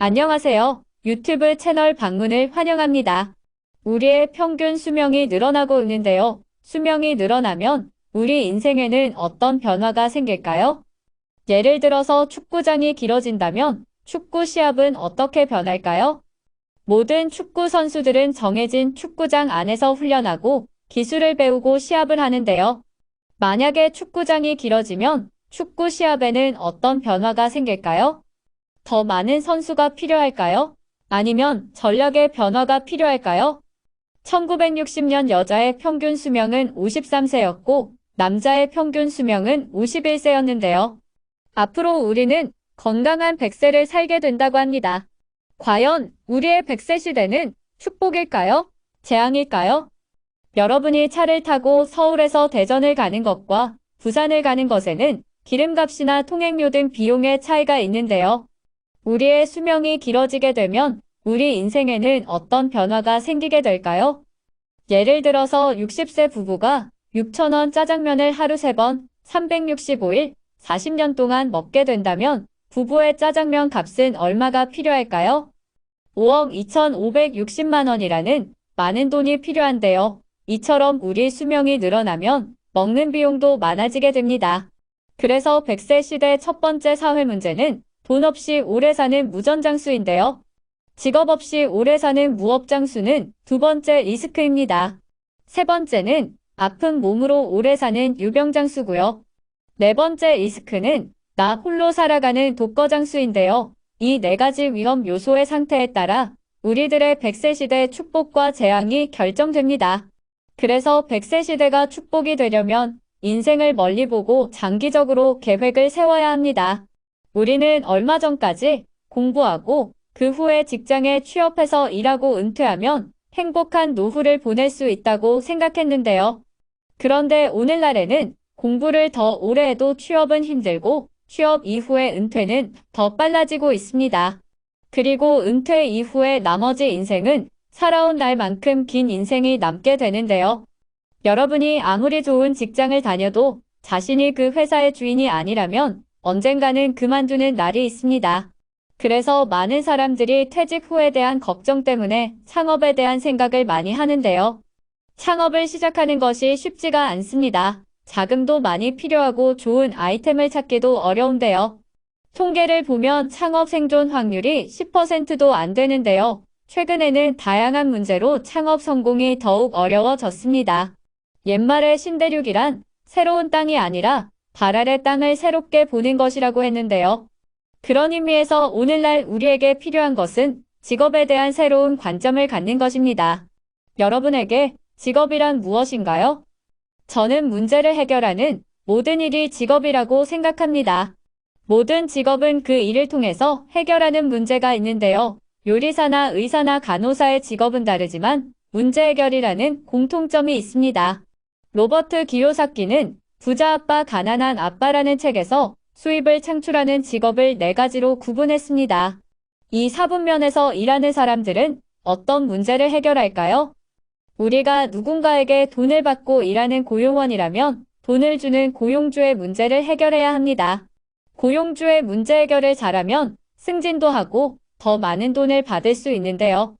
안녕하세요. 유튜브 채널 방문을 환영합니다. 우리의 평균 수명이 늘어나고 있는데요. 수명이 늘어나면 우리 인생에는 어떤 변화가 생길까요? 예를 들어서 축구장이 길어진다면 축구 시합은 어떻게 변할까요? 모든 축구 선수들은 정해진 축구장 안에서 훈련하고 기술을 배우고 시합을 하는데요. 만약에 축구장이 길어지면 축구 시합에는 어떤 변화가 생길까요? 더 많은 선수가 필요할까요? 아니면 전략의 변화가 필요할까요? 1960년 여자의 평균 수명은 53세였고 남자의 평균 수명은 51세였는데요. 앞으로 우리는 건강한 100세를 살게 된다고 합니다. 과연 우리의 100세 시대는 축복일까요? 재앙일까요? 여러분이 차를 타고 서울에서 대전을 가는 것과 부산을 가는 것에는 기름값이나 통행료 등 비용의 차이가 있는데요. 우리의 수명이 길어지게 되면 우리 인생에는 어떤 변화가 생기게 될까요? 예를 들어서 60세 부부가 6천원 짜장면을 하루 3번, 365일, 40년 동안 먹게 된다면 부부의 짜장면 값은 얼마가 필요할까요? 5억 2,560만 원이라는 많은 돈이 필요한데요. 이처럼 우리 수명이 늘어나면 먹는 비용도 많아지게 됩니다. 그래서 100세 시대 첫 번째 사회 문제는 돈 없이 오래 사는 무전장수인데요. 직업 없이 오래 사는 무업장수는 두 번째 리스크입니다. 세 번째는 아픈 몸으로 오래 사는 유병장수고요. 네 번째 리스크는 나 홀로 살아가는 독거장수인데요. 이 네 가지 위험 요소의 상태에 따라 우리들의 100세 시대 축복과 재앙이 결정됩니다. 그래서 100세 시대가 축복이 되려면 인생을 멀리 보고 장기적으로 계획을 세워야 합니다. 우리는 얼마 전까지 공부하고 그 후에 직장에 취업해서 일하고 은퇴하면 행복한 노후를 보낼 수 있다고 생각했는데요. 그런데 오늘날에는 공부를 더 오래 해도 취업은 힘들고 취업 이후의 은퇴는 더 빨라지고 있습니다. 그리고 은퇴 이후의 나머지 인생은 살아온 날만큼 긴 인생이 남게 되는데요. 여러분이 아무리 좋은 직장을 다녀도 자신이 그 회사의 주인이 아니라면 언젠가는 그만두는 날이 있습니다. 그래서 많은 사람들이 퇴직 후에 대한 걱정 때문에 창업에 대한 생각을 많이 하는데요. 창업을 시작하는 것이 쉽지가 않습니다. 자금도 많이 필요하고 좋은 아이템을 찾기도 어려운데요. 통계를 보면 창업 생존 확률이 10%도 안 되는데요. 최근에는 다양한 문제로 창업 성공이 더욱 어려워졌습니다. 옛말에 신대륙이란 새로운 땅이 아니라 발 아래 땅을 새롭게 보는 것이라고 했는데요. 그런 의미에서 오늘날 우리에게 필요한 것은 직업에 대한 새로운 관점을 갖는 것입니다. 여러분에게 직업이란 무엇인가요? 저는 문제를 해결하는 모든 일이 직업이라고 생각합니다. 모든 직업은 그 일을 통해서 해결하는 문제가 있는데요. 요리사나 의사나 간호사의 직업은 다르지만 문제 해결이라는 공통점이 있습니다. 로버트 기요사키는 부자 아빠 가난한 아빠라는 책에서 수입을 창출하는 직업을 네 가지로 구분했습니다. 이 사분면에서 일하는 사람들은 어떤 문제를 해결할까요? 우리가 누군가에게 돈을 받고 일하는 고용원이라면 돈을 주는 고용주의 문제를 해결해야 합니다. 고용주의 문제 해결을 잘하면 승진도 하고 더 많은 돈을 받을 수 있는데요.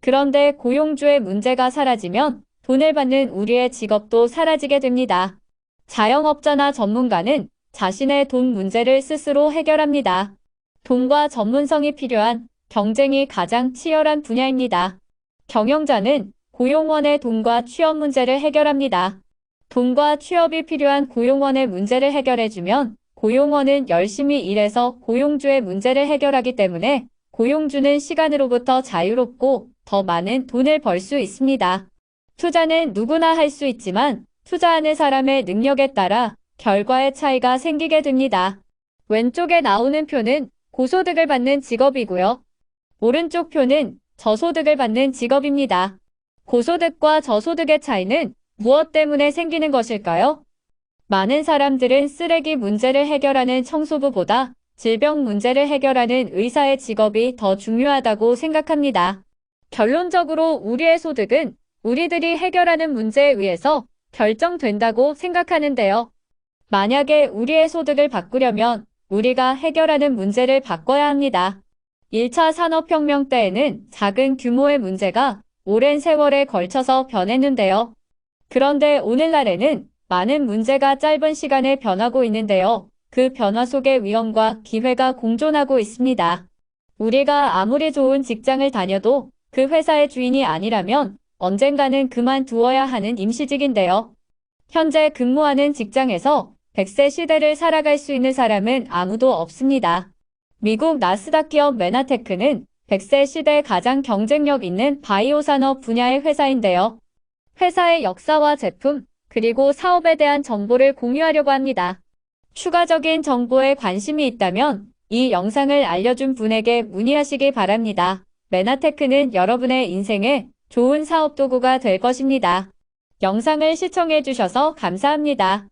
그런데 고용주의 문제가 사라지면 돈을 받는 우리의 직업도 사라지게 됩니다. 자영업자나 전문가는 자신의 돈 문제를 스스로 해결합니다. 돈과 전문성이 필요한 경쟁이 가장 치열한 분야입니다. 경영자는 고용원의 돈과 취업 문제를 해결합니다. 돈과 취업이 필요한 고용원의 문제를 해결해주면 고용원은 열심히 일해서 고용주의 문제를 해결하기 때문에 고용주는 시간으로부터 자유롭고 더 많은 돈을 벌 수 있습니다. 투자는 누구나 할 수 있지만 투자하는 사람의 능력에 따라 결과의 차이가 생기게 됩니다. 왼쪽에 나오는 표는 고소득을 받는 직업이고요. 오른쪽 표는 저소득을 받는 직업입니다. 고소득과 저소득의 차이는 무엇 때문에 생기는 것일까요? 많은 사람들은 쓰레기 문제를 해결하는 청소부보다 질병 문제를 해결하는 의사의 직업이 더 중요하다고 생각합니다. 결론적으로 우리의 소득은 우리들이 해결하는 문제에 의해서 결정된다고 생각하는데요. 만약에 우리의 소득을 바꾸려면 우리가 해결하는 문제를 바꿔야 합니다. 1차 산업혁명 때에는 작은 규모의 문제가 오랜 세월에 걸쳐서 변했는데요. 그런데 오늘날에는 많은 문제가 짧은 시간에 변하고 있는데요. 그 변화 속에 위험과 기회가 공존하고 있습니다. 우리가 아무리 좋은 직장을 다녀도 그 회사의 주인이 아니라면 언젠가는 그만두어야 하는 임시직인데요. 현재 근무하는 직장에서 100세 시대를 살아갈 수 있는 사람은 아무도 없습니다. 미국 나스닥 기업 메나테크는 100세 시대 가장 경쟁력 있는 바이오 산업 분야의 회사인데요. 회사의 역사와 제품, 그리고 사업에 대한 정보를 공유하려고 합니다. 추가적인 정보에 관심이 있다면 이 영상을 알려준 분에게 문의하시기 바랍니다. 메나테크는 여러분의 인생에 좋은 사업 도구가 될 것입니다. 영상을 시청해 주셔서 감사합니다.